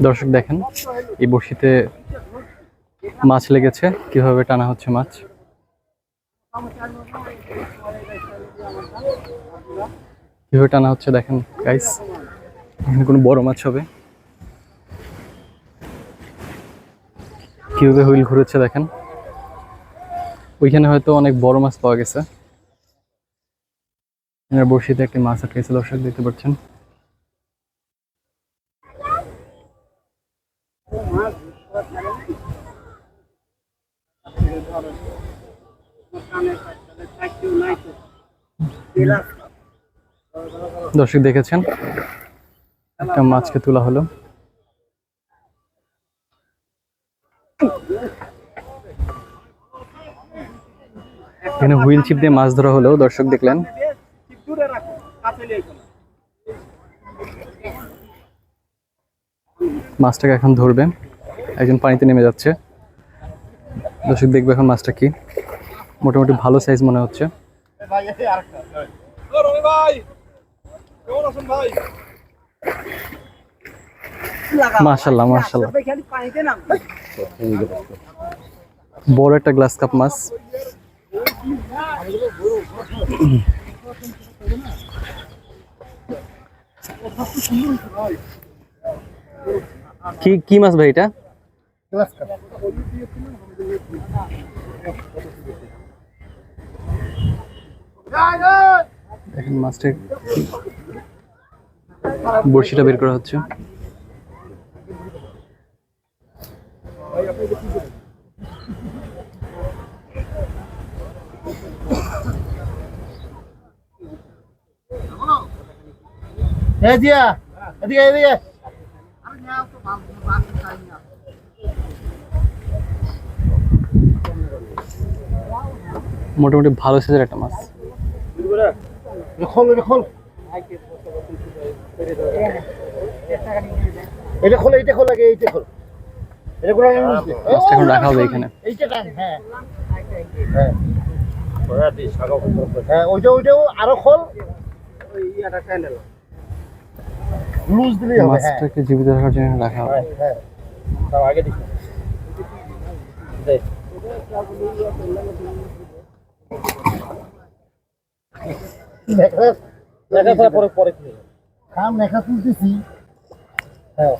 দর্শক দেখেন এই বড়শিতে মাছ লেগেছে, কীভাবে টানা হচ্ছে মাছ? কীভাবে টানা হচ্ছে দেখেন গাইস এখানে কোনো বড় মাছ হবে। কীভাবে হুইল ঘুরেছে দেখেন। ওইখানে হয়তো অনেক বড় মাছ পাওয়া গেছে। বড়শিতে একটি মাছ আটকেছে, দর্শক দেখতে পাচ্ছেন। দর্শক দেখেছেন? একটা মাছকে তোলা হলো। এখানে হুইল চিপ দিয়ে মাছ ধরা হলো। দর্শক দেখলেন। মাছটাকে এখন ধরবে। একজন পানিতে নেমে যাচ্ছে। দর্শক, দেখবে এখন মাছটা কি। মোটামুটি ভালো সাইজ মনে হচ্ছে। মাশাল্লাহ মাশাল্লাহ বড় একটা গ্লাস কাপ মাছ। কি কি মাছ ভাই এটা? দেখেন মাছটা বড়শিটা বের করা হচ্ছে। এদিকে এদিকে মোটামুটি ভালো সাইজের একটা মাছ। এটা খোল এটা খোল এইটা খোল আগে এইটা খোল। এটা করে আগে নিচে। মাছটা এখন রাখা হবে এখানে। হ্যাঁ। ওইটা ওইটাও আরও খোল। লুজ দিলেই হবে মাছটাকে জীবিত রাখার জন্য রাখা হবে। হ্যাঁ, হ্যাঁ। আগে পরে পরে কি হবে? খাম তুলতেছি হ্যাঁ